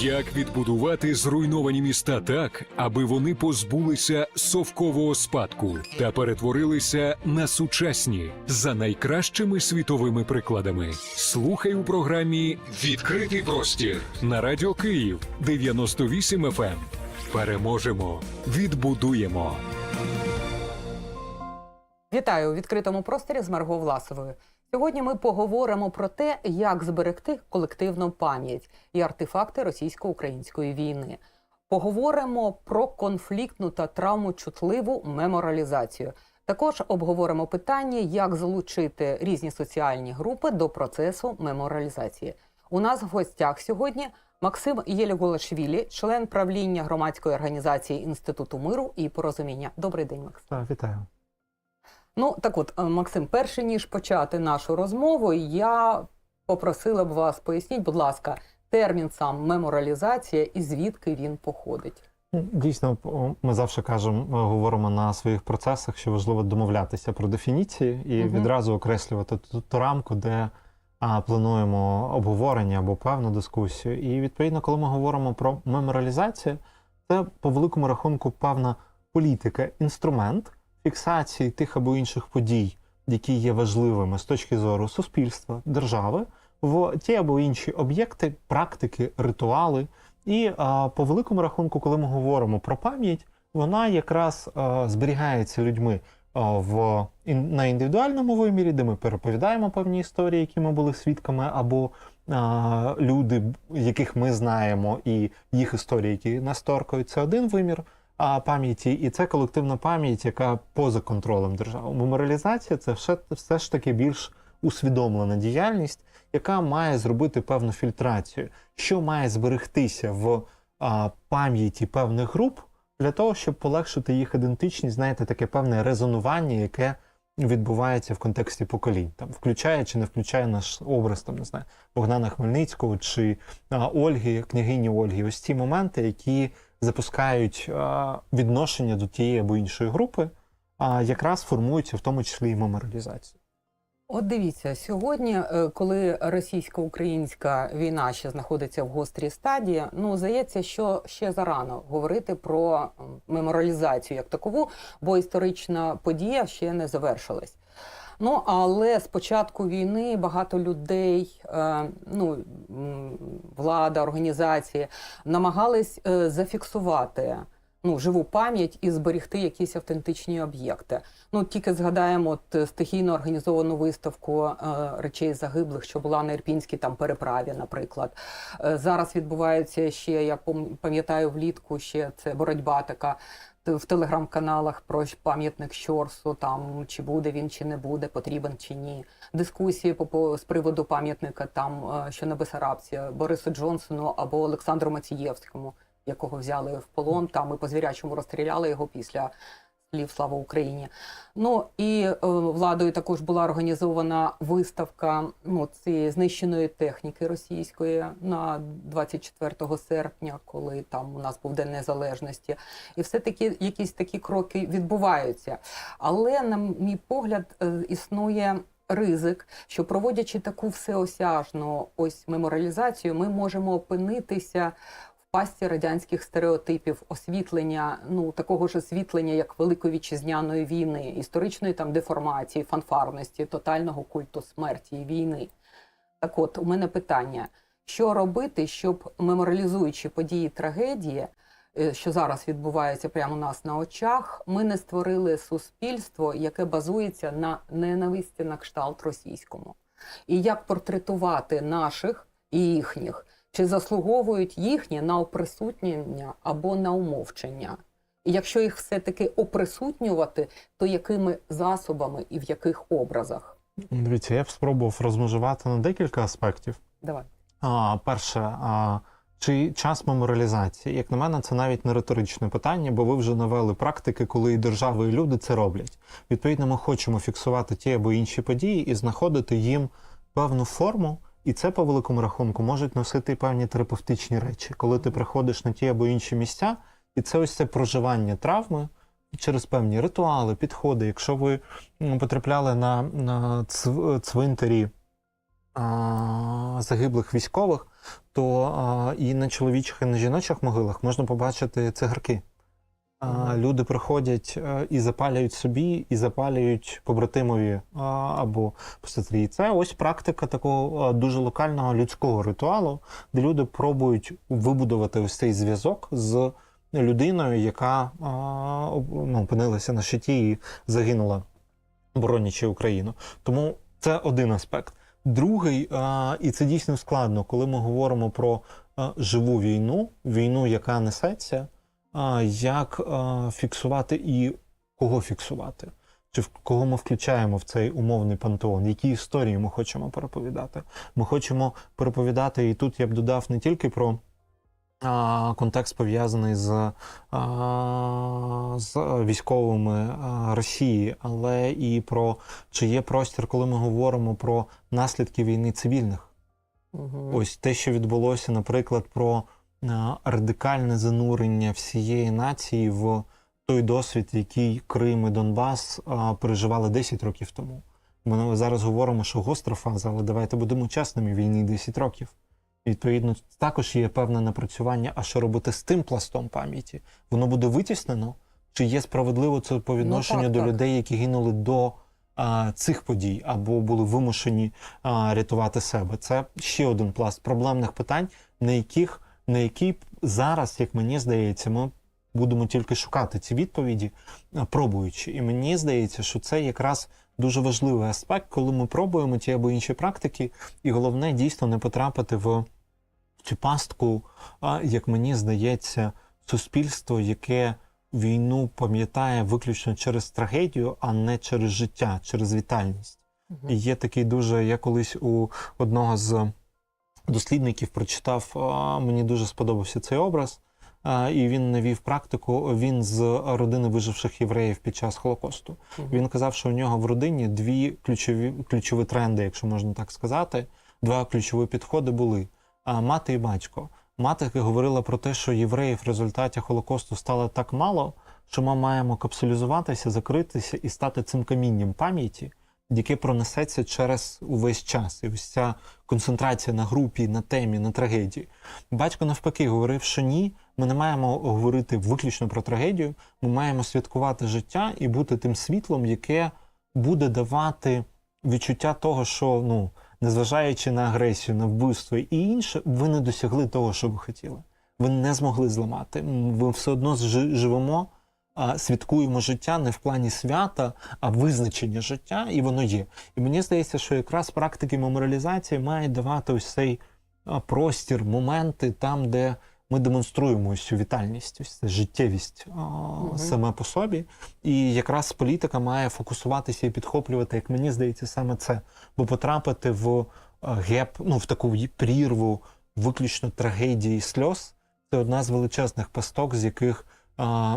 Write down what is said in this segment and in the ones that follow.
Як відбудувати зруйновані міста так, аби вони позбулися совкового спадку та перетворилися на сучасні за найкращими світовими прикладами? Слухай у програмі Відкритий простір на радіо Київ 98 FM. ем. Переможемо, відбудуємо. Вітаю у відкритому просторі з Марго Власовою. Сьогодні ми поговоримо про те, як зберегти колективну пам'ять і артефакти російсько-української війни. Поговоримо про конфліктну та травмочутливу меморалізацію. Також обговоримо питання, як залучити різні соціальні групи до процесу меморалізації. У нас в гостях сьогодні Максим Єліголашвілі, член правління громадської організації Інституту миру і порозуміння. Добрий день, Максим. Вітаю. Ну так от, е, Максим, перше ніж почати нашу розмову, я попросила б вас поясніть, будь ласка, термін сам меморалізація і звідки він походить. Ну, Дійсно, ми завжди кажемо, говоримо на своїх процесах, що важливо домовлятися про дефініції і Мгм. відразу окреслювати ту, ту рамку, де а, плануємо обговорення або певну дискусію. І відповідно, коли ми говоримо про меморалізацію, це по великому рахунку певна політика, інструмент фіксації тих або інших подій, які є важливими з точки зору суспільства, держави, в ті або інші об'єкти, практики, ритуали. І по великому рахунку, коли ми говоримо про пам'ять, вона якраз зберігається людьми в на індивідуальному вимірі, де ми переповідаємо певні історії, які ми були свідками, або люди, яких ми знаємо, і їх історії, які нас торкають, це один вимір пам'яті, і це колективна пам'ять, яка поза контролем держави. Меморіалізація це все, все ж таки більш усвідомлена діяльність, яка має зробити певну фільтрацію, що має зберегтися в пам'яті певних груп для того, щоб полегшити їх ідентичність, знаєте, таке певне резонування, яке відбувається в контексті поколінь, там включає чи не включає наш образ, там не знаю, Богдана Хмельницького чи а, Ольги, княгині Ольги. Ось ті моменти, які запускають відношення до тієї або іншої групи, а якраз формуються в тому числі і меморіалізацію. От дивіться, сьогодні, е, коли російсько-українська війна ще знаходиться в гострій стадії, ну здається, що ще зарано говорити про меморалізацію як такову, бо історична подія ще не завершилась. Ну але з початку війни багато людей, е, ну влада, організації намагались е, зафіксувати ну, живу пам'ять і зберегти якісь автентичні об'єкти. Ну тільки згадаємо от е, стихійно організовану виставку е, речей загиблих, що була на Ірпінській там переправі, наприклад. Е, зараз відбувається ще, я пам- пам'ятаю влітку, ще це боротьба така. В телеграм-каналах про пам'ятник Щорсу, там чи буде він, чи не буде, потрібен чи ні. Дискусії по, по з приводу пам'ятника там, е, що на Бесарабці, Борису Джонсону або Олександру Мацієвському, якого взяли в полон. Там і по звірячому розстріляли його після слів Слава Україні. Ну і е, владою також була організована виставка ну, цієї знищеної техніки російської на 24 серпня, коли там у нас був День Незалежності. І все-таки якісь такі кроки відбуваються. Але, на мій погляд, е, існує. Ризик, що проводячи таку всеосяжну ось меморіалізацію, ми можемо опинитися пасті радянських стереотипів, освітлення, ну такого ж освітлення, як Великої вітчизняної війни, історичної там деформації, фанфарності, тотального культу смерті і війни. Так от, у мене питання: що робити, щоб меморіалізуючи події трагедії, е, що зараз відбувається прямо у нас на очах, ми не створили суспільство, яке базується на ненависті на кшталт російському, і як портретувати наших і їхніх, чи заслуговують їхні на оприсутнення або на умовчення. І якщо їх все-таки оприсутнювати, то якими засобами і в яких образах? Дивіться, я б спробував розмежувати на декілька аспектів. Давай. А, перше, а, чи час меморіалізації? Як на мене, це навіть не риторичне питання, бо ви вже навели практики, коли і держави, і люди це роблять. Відповідно, ми хочемо фіксувати ті або інші події і знаходити їм певну форму. І це по великому рахунку можуть носити певні терапевтичні речі, коли ти приходиш на ті або інші місця, і це ось це проживання травми через певні ритуали, підходи. Якщо ви потрапляли на, на цвинтарі а, загиблих військових, то а, і на чоловічих, і на жіночих могилах можна побачити цигарки. Люди приходять е, і запалюють собі, і запалюють побратимові а, або сестрі. Це ось практика такого а, дуже локального людського ритуалу, де люди пробують вибудувати ось цей зв'язок з людиною, яка ну, опинилася на щиті і загинула, боронячи Україну. Тому це один аспект. Другий, і це дійсно складно, коли ми говоримо про живу війну, війну, яка несеться, як фіксувати і кого фіксувати. Чи в кого ми включаємо в цей умовний пантеон, які історії ми хочемо переповідати? Ми хочемо переповідати, і тут я б додав не тільки про контекст пов'язаний з, з військовими Росії, але і про чи є простір, коли ми говоримо про наслідки війни цивільних. Мгм. Ось те, що відбулося, наприклад, про радикальне занурення всієї нації в той досвід, який Крим і Донбас переживали 10 років тому. Ми зараз говоримо, що гостра фаза, але давайте будемо чесними, війні 10 років. Відповідно, також є певне напрацювання, а що робити з тим пластом пам'яті? Воно буде витіснено? Чи є справедливо це по відношенню так, до так. людей, які гинули до а, цих подій або були вимушені а, рятувати себе? Це ще один пласт проблемних питань, на яких на які зараз, як мені здається, ми будемо тільки шукати ці відповіді, пробуючи. І мені здається, що це якраз дуже важливий аспект, коли ми пробуємо ті або інші практики, і головне дійсно не потрапити в цю пастку, а, як мені здається, суспільство, яке війну пам'ятає виключно через трагедію, а не через життя, через вітальність. І є такий дуже. Я колись у одного з дослідників прочитав, мені дуже сподобався цей образ. І він навів практику. Він з родини виживших євреїв під час Холокосту. Він казав, що у нього в родині дві ключові ключові тренди, якщо можна так сказати. Два ключові підходи були: мати і батько. Мати говорила про те, що євреїв в результаті Холокосту стало так мало, що ми маємо капсулізуватися, закритися і стати цим камінням пам'яті, яке пронесеться через увесь час. І ось ця концентрація на групі, на темі, на трагедії. Батько навпаки говорив, що ні, ми не маємо говорити виключно про трагедію, ми маємо святкувати життя і бути тим світлом, яке буде давати відчуття того, що ну, незважаючи на агресію, на вбивство і інше, ви не досягли того, що ви хотіли. Ви не змогли зламати. М, Ви все одно жи- живемо, святкуємо життя не в плані свята, а визначення життя, і воно є. І мені здається, що якраз практики меморіалізації мають давати ось цей простір, моменти там, де ми демонструємо ось цю вітальність, ось цю життєвість а, саме по собі. І якраз політика має фокусуватися і підхоплювати, як мені здається, саме це. Бо потрапити в геп, ну в таку прірву виключно трагедії і сльоз, це одна з величезних пасток, з яких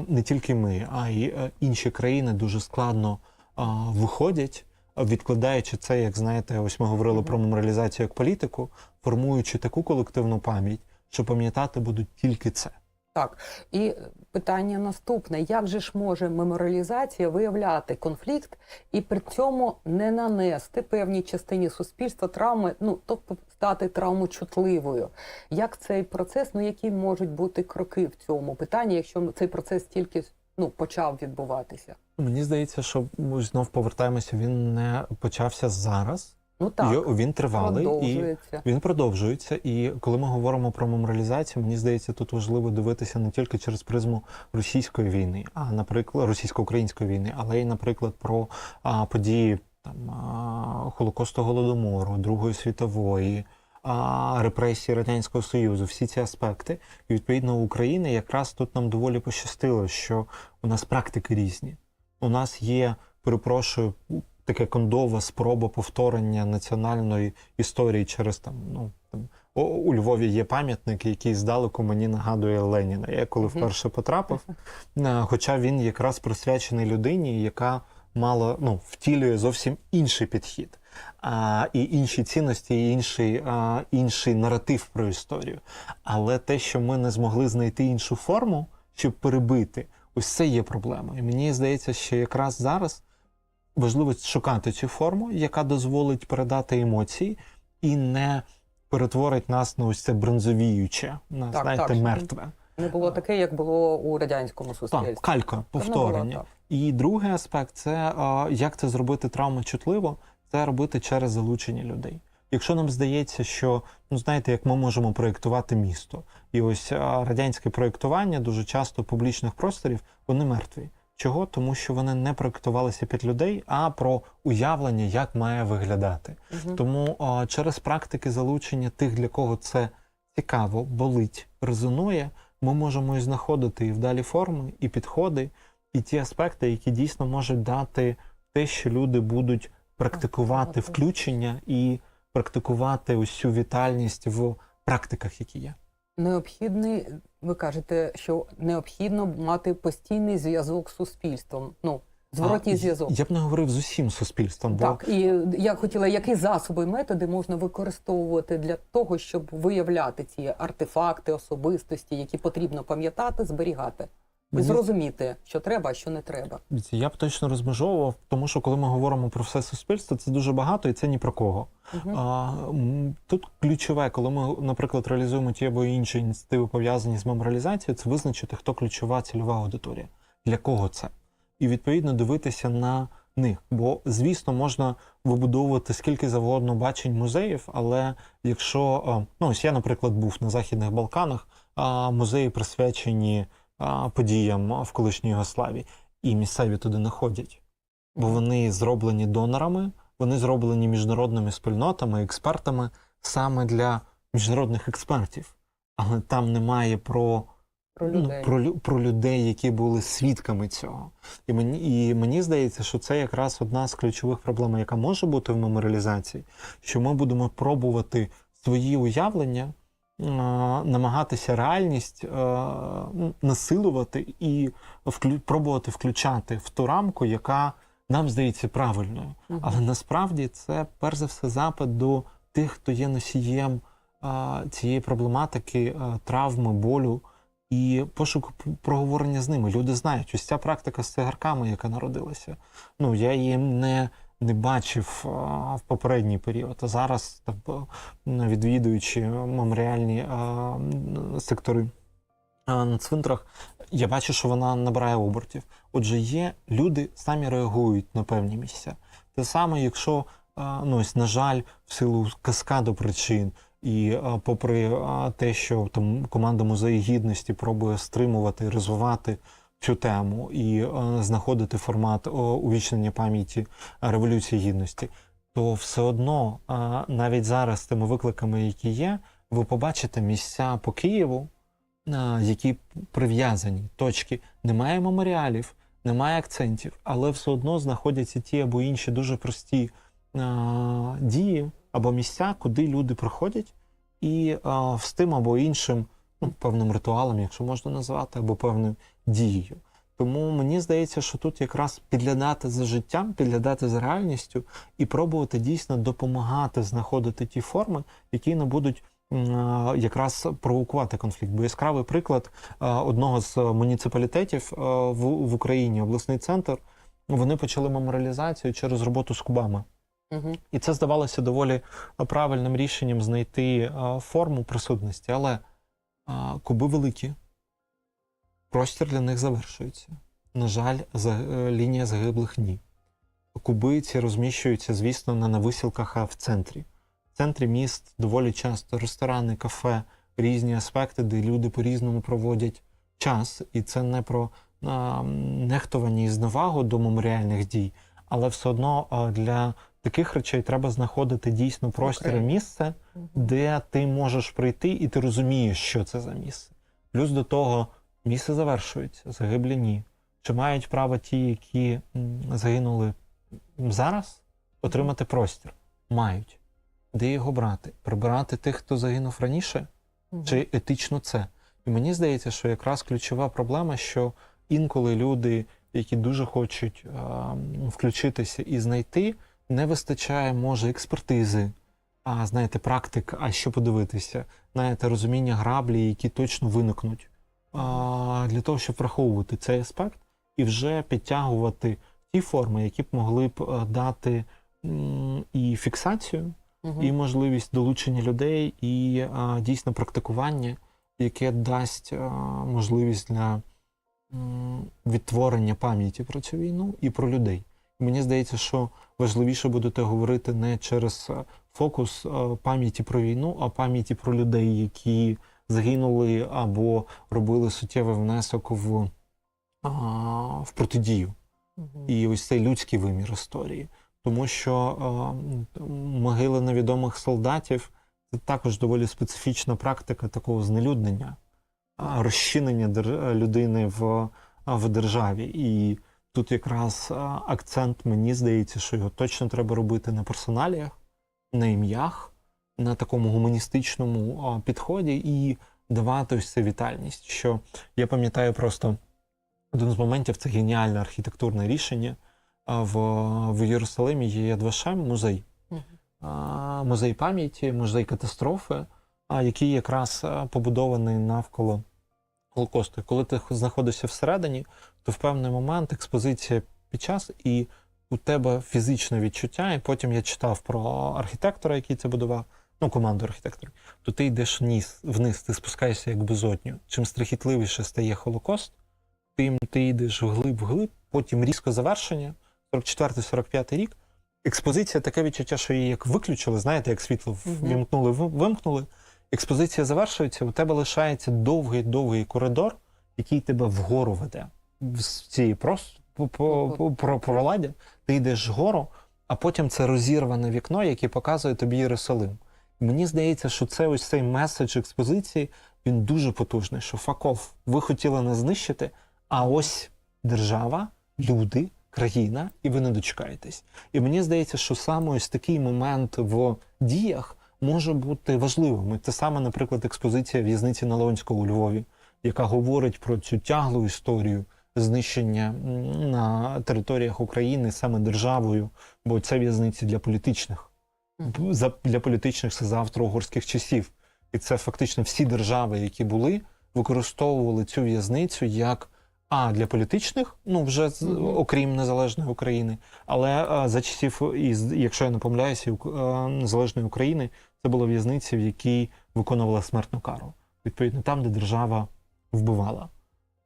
не тільки ми, а й е, інші країни дуже складно виходять, відкладаючи це, як знаєте, ось ми говорили про моралізацію як політику, формуючи таку колективну пам'ять, що пам'ятати будуть тільки це. Так, і питання наступне: як же ж може меморіалізація виявляти конфлікт і при цьому не нанести певній частині суспільства травми, ну тобто стати травмочутливою? Як цей процес, ну які можуть бути кроки в цьому питанні, якщо цей процес тільки ну почав відбуватися? Мені здається, що ми знов повертаємося. Він не почався зараз. Ну так, Йо- він тривалий і він продовжується. І коли ми говоримо про меморіалізацію, мені здається, тут важливо дивитися не тільки через призму російської війни, а наприклад, російсько-української війни, але й, наприклад, про а, події там а, Холокосту Голодомору, Другої світової. А репресії радянського союзу, всі ці аспекти, і відповідно України якраз тут нам доволі пощастило, що у нас практики різні. У нас є, перепрошую, таке кондова спроба повторення національної історії через там, ну там о- у Львові є пам'ятник, який здалеку мені нагадує Леніна. Я коли вперше потрапив, е, хоча він якраз присвячений людині, яка мала ну втілює зовсім інший підхід. А, і інші цінності, і інший, а, інший наратив про історію. Але те, що ми не змогли знайти іншу форму, щоб перебити, ось це є проблема. І мені здається, що якраз зараз важливо шукати цю форму, яка дозволить передати емоції, і не перетворить нас на ось це бронзовіюче, на Так, знаєте, так. мертве. Не було таке, як було у радянському суспільстві. Так, калька, не було так. І другий аспект це як це зробити травмочутливо, це робити через залучення людей. Якщо нам здається, що ну знаєте, як ми можемо проєктувати місто, і ось радянське проєктування дуже часто публічних просторів вони мертві. Чого? Тому що вони не проєктувалися під людей, а про уявлення, як має виглядати. Мгм. Тому а, через практики залучення тих, для кого це цікаво, болить, резонує, ми можемо і знаходити і вдалі форми, і підходи, і ті аспекти, які дійсно можуть дати те, що люди будуть практикувати включення і практикувати цю вітальність в практиках, які є. Необхідний, ви кажете, що необхідно мати постійний зв'язок з суспільством. Ну, зворотній зв'язок. Я б не говорив з усім суспільством, бо Так, і я хотіла, які засоби, методи можна використовувати для того, щоб виявляти ці артефакти, особистості, які потрібно пам'ятати, зберігати, і Мені- зрозуміти, що треба, а що не треба. Я б точно розмежовував, тому що коли ми говоримо про все суспільство, це дуже багато і це ні про кого. Мгм. А, тут ключове, коли ми, наприклад, реалізуємо ті або інші ініціативи пов'язані з меморіалізацією, це визначити, хто ключова цільова аудиторія, для кого це, і відповідно дивитися на них. Бо, звісно, можна вибудовувати скільки завгодно бачень музеїв, але якщо ну ось я, наприклад, був на Західних Балканах, а музеї присвячені подіям в колишній Югославії, і місцеві туди не ходять, бо вони зроблені донорами, вони зроблені міжнародними спільнотами, експертами саме для міжнародних експертів. Але там немає про, Про ну, людей. про, про людей, які були свідками цього. І мені, і мені здається, що це якраз одна з ключових проблем, яка може бути в меморіалізації, що ми будемо пробувати свої уявлення. Е, Намагатися реальність е, ну, насилувати і вклю, пробувати включати в ту рамку, яка нам здається правильною. Але насправді це перш за все запит до тих, хто є носієм цієї проблематики травми, болю і пошук проговорення з ними. Люди знають, ось ця практика з цигарками, яка народилася. Ну я її не, не бачив в попередній період. А зараз, відвідуючи меморіальні сектори на цвинтарах, я бачу, що вона набирає обертів. Отже, є люди самі реагують на певні місця. Те саме, якщо ну, ось, на жаль, в силу каскаду причин, і попри те, що там команда музею гідності пробує стримувати, розвивати цю тему і а, знаходити формат о, увічнення пам'яті Революції Гідності, то все одно а, навіть зараз з тими викликами, які є, ви побачите місця по Києву, які прив'язані точки. Немає меморіалів, немає акцентів, але все одно знаходяться ті або інші дуже прості дії або місця, куди люди приходять, і з тим або іншим ну, певним ритуалом, якщо можна назвати, або певною дією. Тому мені здається, що тут якраз підглядати за життям, підглядати за реальністю і пробувати дійсно допомагати знаходити ті форми, які не будуть якраз провокувати конфлікт. Бо яскравий приклад одного з муніципалітетів в, Україні, обласний центр, вони почали меморіалізацію через роботу з кубами. Мгм. І це здавалося доволі правильним рішенням знайти форму присутності, але куби великі, простір для них завершується. На жаль, е, лінія загиблих ні. Куби ці розміщуються, звісно, не на висілках, а в центрі. В центрі міст доволі часто ресторани, кафе, різні аспекти, де люди по-різному проводять час. І це не про нехтування і зневагу до меморіальних дій, але все одно для таких речей треба знаходити дійсно простір Окремо. місце, де ти можеш прийти і ти розумієш, що це за місце. Плюс до того, місце завершується, загиблі ні. Чи мають право ті, які загинули зараз, отримати простір? Мають. Де його брати? Прибирати тих, хто загинув раніше? Чи етично це? І мені здається, що якраз ключова проблема, що інколи люди, які дуже хочуть а, включитися і знайти, не вистачає, може, експертизи, а знаєте, практик, а що подивитися, знаєте, розуміння граблі, які точно виникнуть, а, для того, щоб враховувати цей аспект і вже підтягувати ті форми, які б могли б е, дати і фіксацію, Мгм. і можливість долучення людей, і а, дійсно практикування, яке дасть а, можливість для відтворення пам'яті про цю війну і про людей. Мені здається, що важливіше будете говорити не через фокус пам'яті про війну, а пам'яті про людей, які загинули або робили суттєвий внесок в, в протидію і ось цей людський вимір історії. Тому що е, могили невідомих солдатів це також доволі специфічна практика такого знелюднення, розчинення людини в, в державі. І тут якраз акцент, мені здається, що його точно треба робити на персоналіях, на ім'ях, на такому гуманістичному підході і давати ось цю вітальність. Що я пам'ятаю просто один з моментів це геніальне архітектурне рішення. В, в Єрусалимі є Ядвашем музей. Музей пам'яті, музей катастрофи, який якраз побудований навколо Голокосту. Коли ти знаходишся всередині, то в певний момент експозиція під час і у тебе фізичне відчуття, і потім я читав про архітектора, який це будував, ну, команду архітекторів, то ти йдеш вниз, вниз, ти спускаєшся як безодню. Чим страхітливіше стає Холокост, тим ти йдеш вглиб-вглиб, потім різко завершення, 44-45 рік. Експозиція таке відчуття, що її як виключили, знаєте, як світло Мгм. вімкнули, в- вимкнули. Експозиція завершується, у тебе лишається довгий-довгий коридор, який тебе вгору веде. З цієї просто по, по, по, про проладі, ти йдеш вгору, а потім це розірване вікно, яке показує тобі Єрусалим. Мені здається, що це ось цей меседж експозиції, він дуже потужний, що факов, ви хотіли нас знищити, а ось держава, люди, країна, і ви не дочекаєтесь. І мені здається, що саме ось такий момент в діях може бути важливим. І Це саме, наприклад, експозиція в'язниці Налонського у Львові, яка говорить про цю тяглу історію знищення на територіях України саме державою, бо це в'язниці для політичних. Для політичних це з австро-угорських часів. І це фактично всі держави, які були, використовували цю в'язницю як а для політичних, ну вже з- окрім незалежної України, але а, за часів, із, якщо я не помиляюся, а, незалежної України це була в'язниця, в якій виконувала смертну кару. Відповідно, там, де держава вбивала.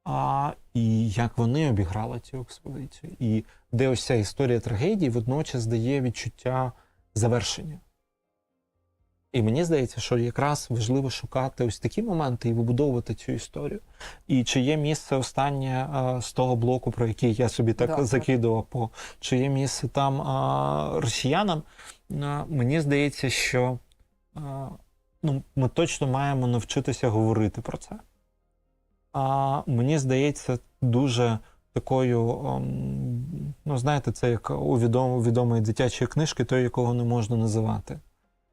А і як вони обіграли цю експозицію, і де ось ця історія трагедії водночас дає відчуття завершення. І мені здається, що якраз важливо шукати ось такі моменти і вибудовувати цю історію. І чи є місце останнє а, з того блоку, про який я собі так Да, закидував, по чи є місце там а, росіянам? А, мені здається, що ну, ми точно маємо навчитися говорити про це. А мені здається, дуже такою, ем, ну знаєте, це як у відом, відомої дитячої книжки, той, якого не можна називати.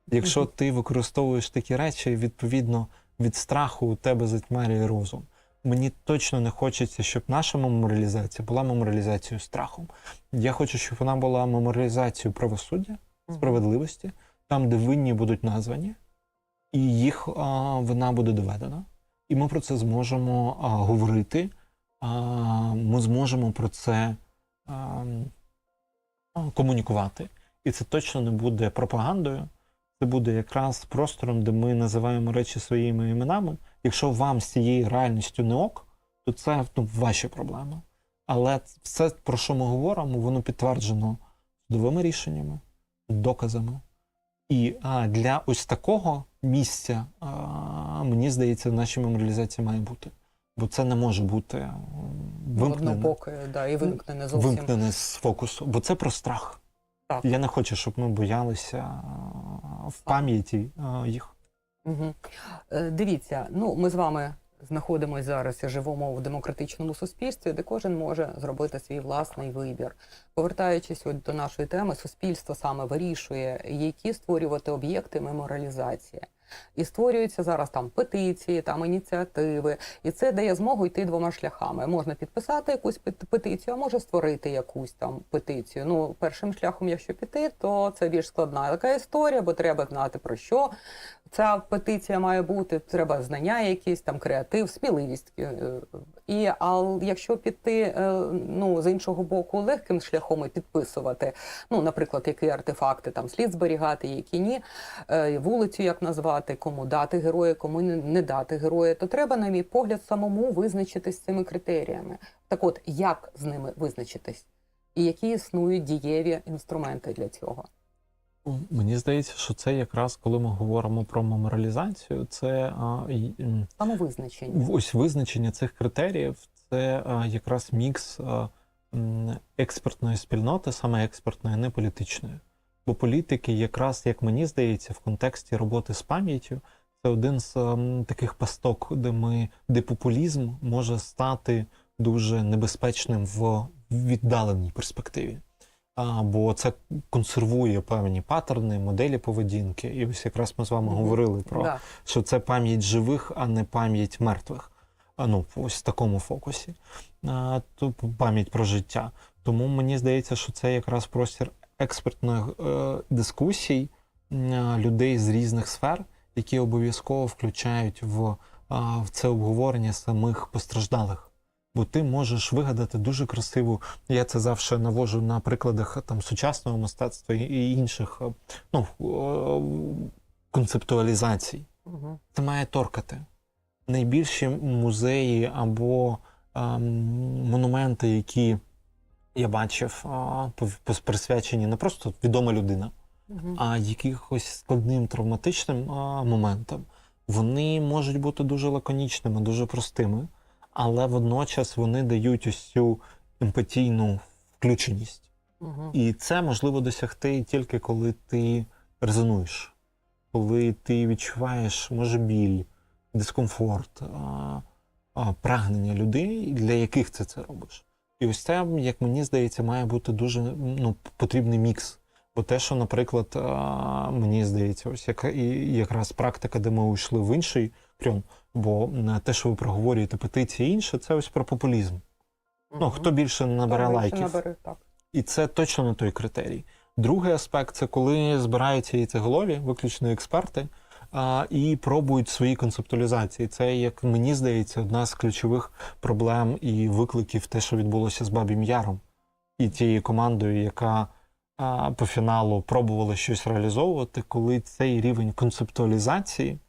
Якщо ти використовуєш такі речі, відповідно від страху у тебе затьмарює розум. Мені точно не хочеться, щоб наша меморіалізація була меморіалізацією страхом. Я хочу, щоб вона була меморіалізацією правосуддя, справедливості, там, де винні будуть названі, і їх а, вина буде доведена. І ми про це зможемо а, говорити. А, ми зможемо про це а, комунікувати. І це точно не буде пропагандою. Це буде якраз простором, де ми називаємо речі своїми іменами. Якщо вам з цією реальністю не ок, то це ну, ваші проблеми. Але все, про що ми говоримо, воно підтверджено судовими рішеннями, доказами. І а, для ось такого місця, а, мені здається, в нашій меморіалізації має бути. Бо це не може бути вимкнене, да, і вимкнене зовсім. вимкнене з фокусу. Бо це про страх. Так. Я не хочу, щоб ми боялися в пам'яті їх. Угу. Дивіться, ну ми з вами знаходимося зараз живемо в демократичному суспільстві, де кожен може зробити свій власний вибір. Повертаючись от до нашої теми, суспільство саме вирішує, які створювати об'єкти меморіалізації. І створюються зараз там петиції, там ініціативи, і це дає змогу йти двома шляхами. Можна підписати якусь пет- петицію, а може створити якусь там петицію. Ну, першим шляхом, якщо піти, то це більш складна така історія, бо треба знати про що ця петиція має бути, треба знання якісь, там креатив, сміливість. Е, І а якщо піти е, ну, з іншого боку легким шляхом і підписувати, ну, наприклад, які артефакти там слід зберігати, які ні, е, вулицю як назвати, кому дати героя, кому не дати героя, то треба, на мій погляд, самому визначитись цими критеріями. Так от, як з ними визначитись? І які існують дієві інструменти для цього? Мені здається, що це якраз коли ми говоримо про меморалізацію, це м, Самовизначення. ось визначення цих критеріїв, це якраз мікс експертної спільноти, саме експертної, не політичної. Бо політики, якраз як мені здається, в контексті роботи з пам'яттю, це один з ем, таких пасток, де ми де популізм може стати дуже небезпечним в віддаленій перспективі. А, бо це консервує певні паттерни, моделі поведінки. І ось якраз ми з вами Мгм. говорили про Да. що це пам'ять живих, а не пам'ять мертвих. А, Ну, ось в такому фокусі. А, то пам'ять про життя. Тому мені здається, що це якраз простір експертних е, дискусій м, людей з різних сфер, які обов'язково включають в, а, в це обговорення самих постраждалих. Бо ти можеш вигадати дуже красиву. Я це завжди навожу на прикладах там сучасного мистецтва і- інших е, ну, е, концептуалізацій Угу. це має торкати. Найбільші музеї або ем, монументи, які я бачив, пос- присвячені не просто відома людина, Угу. а якихось складним травматичним а, моментам, вони можуть бути дуже лаконічними, дуже простими, але водночас вони дають ось цю емпатійну включеність. Угу. І це можливо досягти тільки коли ти резонуєш, коли ти відчуваєш, може, біль, дискомфорт, а, а, прагнення людей, для яких ти це робиш. І ось це, як мені здається, має бути дуже ну, потрібний мікс. Бо те, що, наприклад, а, мені здається, ось яка і якраз практика, де ми йшли в інший прийом, бо те, що ви проговорюєте, петиції і інше, це ось про популізм. Ну, хто більше набере Хто більше набере, так. І це точно не той критерій. Другий аспект це коли збираються яйцеголові, виключно експерти, а, і пробують свої концептуалізації. Це, як мені здається, одна з ключових проблем і викликів те, що відбулося з Бабім Яром і тією командою, яка а, по фіналу пробувала щось реалізовувати, коли цей рівень концептуалізації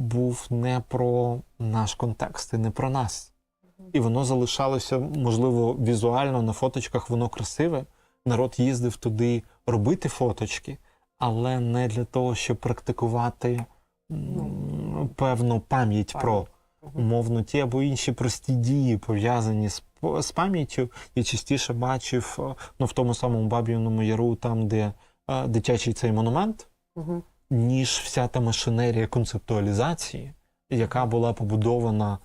був не про наш контекст і не про нас. І воно залишалося, можливо, візуально на фоточках воно красиве. Народ їздив туди робити фоточки, але не для того, щоб практикувати м, певну пам'ять про Мгм. умовно ті або інші прості дії, пов'язані з, з пам'яттю. Я частіше бачив е, ну, в тому самому Баб'їному Яру, там, де е, дитячий цей монумент, Угу. Ніж вся та машинерія концептуалізації, яка була побудована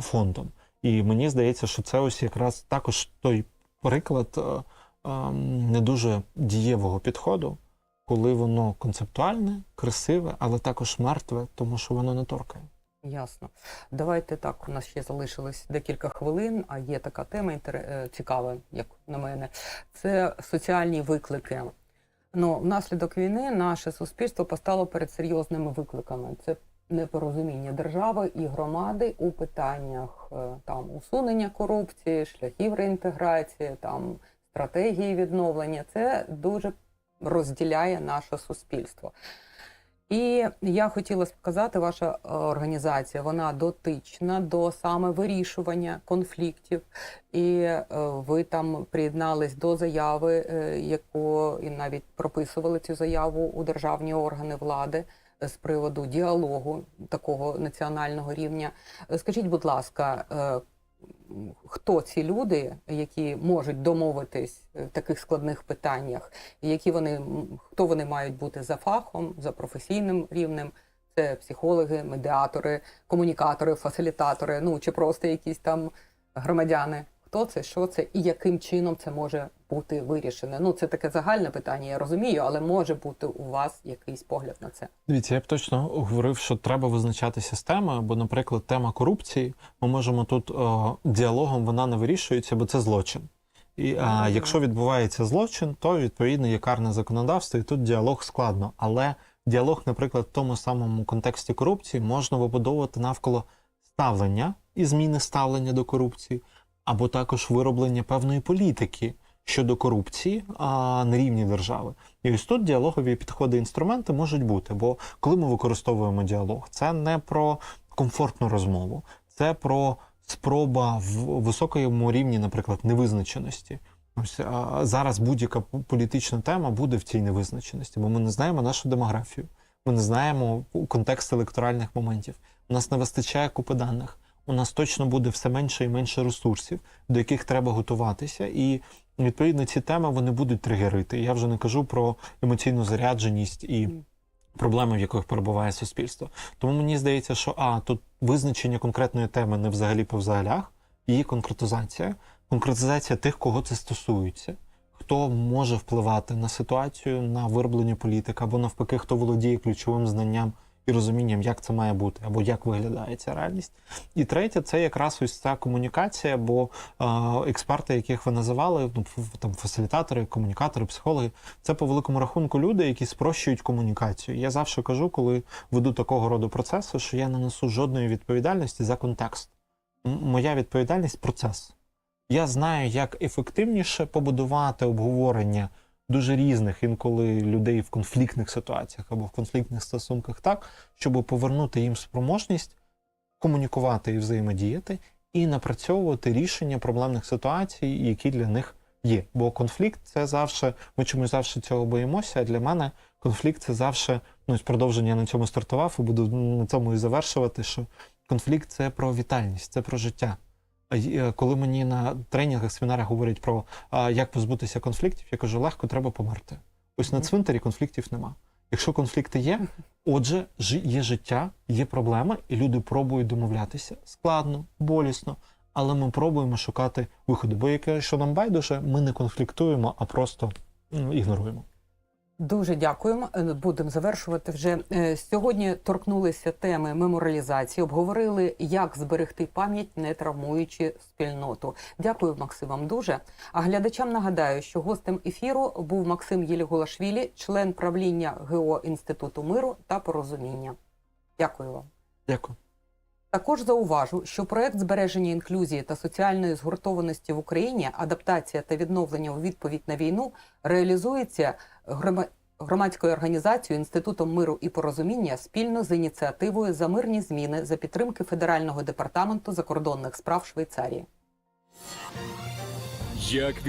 фондом. І мені здається, що це ось якраз також той приклад а, а, не дуже дієвого підходу, коли воно концептуальне, красиве, але також мертве, тому що воно не торкає. Ясно. Давайте так. У нас ще залишилось декілька хвилин, а є така тема е, цікава, як на мене. Це соціальні виклики. Ну, внаслідок війни наше суспільство постало перед серйозними викликами. Це непорозуміння держави і громади у питаннях е, там усунення корупції, шляхів реінтеграції, там стратегії відновлення. Це дуже розділяє наше суспільство. І я хотіла сказати, ваша е, організація вона дотична до саме вирішування конфліктів, і е, ви там приєднались до заяви, е, яку і навіть прописували цю заяву у державні органи влади з приводу діалогу такого національного рівня. Скажіть, будь ласка, хто ці люди, які можуть домовитись в таких складних питаннях? які вони хто вони мають бути за фахом, за професійним рівнем. Це психологи, медіатори, комунікатори, фасилітатори, ну чи просто якісь там громадяни. Хто це, що це і яким чином це може бути вирішене? Ну це таке загальне питання, я розумію, але може бути у вас якийсь погляд на це. Дивіться, я б точно говорив, що треба визначатися з темою, бо, наприклад, тема корупції, ми можемо тут е, діалогом вона не вирішується, бо це злочин. І а, якщо відбувається злочин, то відповідно є карне законодавство, і тут діалог складно. Але діалог, наприклад, в тому самому контексті корупції можна вибудовувати навколо ставлення і зміни ставлення до корупції, або також вироблення певної політики щодо корупції а, на рівні держави. І ось тут діалогові підходи інструменти можуть бути. Бо коли ми використовуємо діалог, це не про комфортну розмову, це про спроба в високому рівні, наприклад, невизначеності. Ось а, зараз будь-яка політична тема буде в цій невизначеності, бо ми не знаємо нашу демографію, ми не знаємо контекст електоральних моментів. У нас не вистачає купи даних. У нас точно буде все менше і менше ресурсів, до яких треба готуватися, і відповідно ці теми вони будуть тригерити. Я вже не кажу про емоційну зарядженість і проблеми, в яких перебуває суспільство. Тому мені здається, що а тут визначення конкретної теми не взагалі по взагалях, її конкретизація, конкретизація тих, кого це стосується. Хто може впливати на ситуацію, на вироблення політики, або навпаки, хто володіє ключовим знанням і розумінням, як це має бути, або як виглядає ця реальність. І третє, це якраз ось ця комунікація, бо е, експерти, яких ви називали, ну, там фасилітатори, комунікатори, психологи, це по великому рахунку люди, які спрощують комунікацію. Я завжди кажу, коли веду такого роду процеси, що я не несу жодної відповідальності за контекст. Моя відповідальність процес. Я знаю, як ефективніше побудувати обговорення дуже різних інколи людей в конфліктних ситуаціях або в конфліктних стосунках так, щоб повернути їм спроможність комунікувати і взаємодіяти, і напрацьовувати рішення проблемних ситуацій, які для них є. Бо конфлікт це завжди, ми чомусь завжди цього боїмося. А для мене конфлікт це завжди, ну з продовження на цьому стартував і буду на цьому і завершувати. Що конфлікт це про вітальність, це про життя. Е, Коли мені на тренінгах, семінарах говорять про як позбутися конфліктів, я кажу, легко треба померти. Ось на цвинтарі конфліктів нема. Якщо конфлікти є, отже, є життя, є проблема, і люди пробують домовлятися складно, болісно, але ми пробуємо шукати виходи. Бо яке, що нам байдуже, ми не конфліктуємо, а просто ігноруємо. Дуже дякуємо. Е, Будемо завершувати вже. Е, Сьогодні торкнулися теми меморалізації, обговорили, як зберегти пам'ять, не травмуючи спільноту. Дякую, Максим, вам дуже. А глядачам нагадаю, що гостем ефіру був Максим Єліголашвілі, член правління ГО Інституту миру та порозуміння. Дякую вам. Дякую. Також зауважу, що проект збереження інклюзії та соціальної згуртованості в Україні, адаптація та відновлення у відповідь на війну реалізується громадською організацією Інститутом миру і порозуміння спільно з ініціативою за мирні зміни за підтримки Федерального департаменту закордонних справ Швейцарії. Як від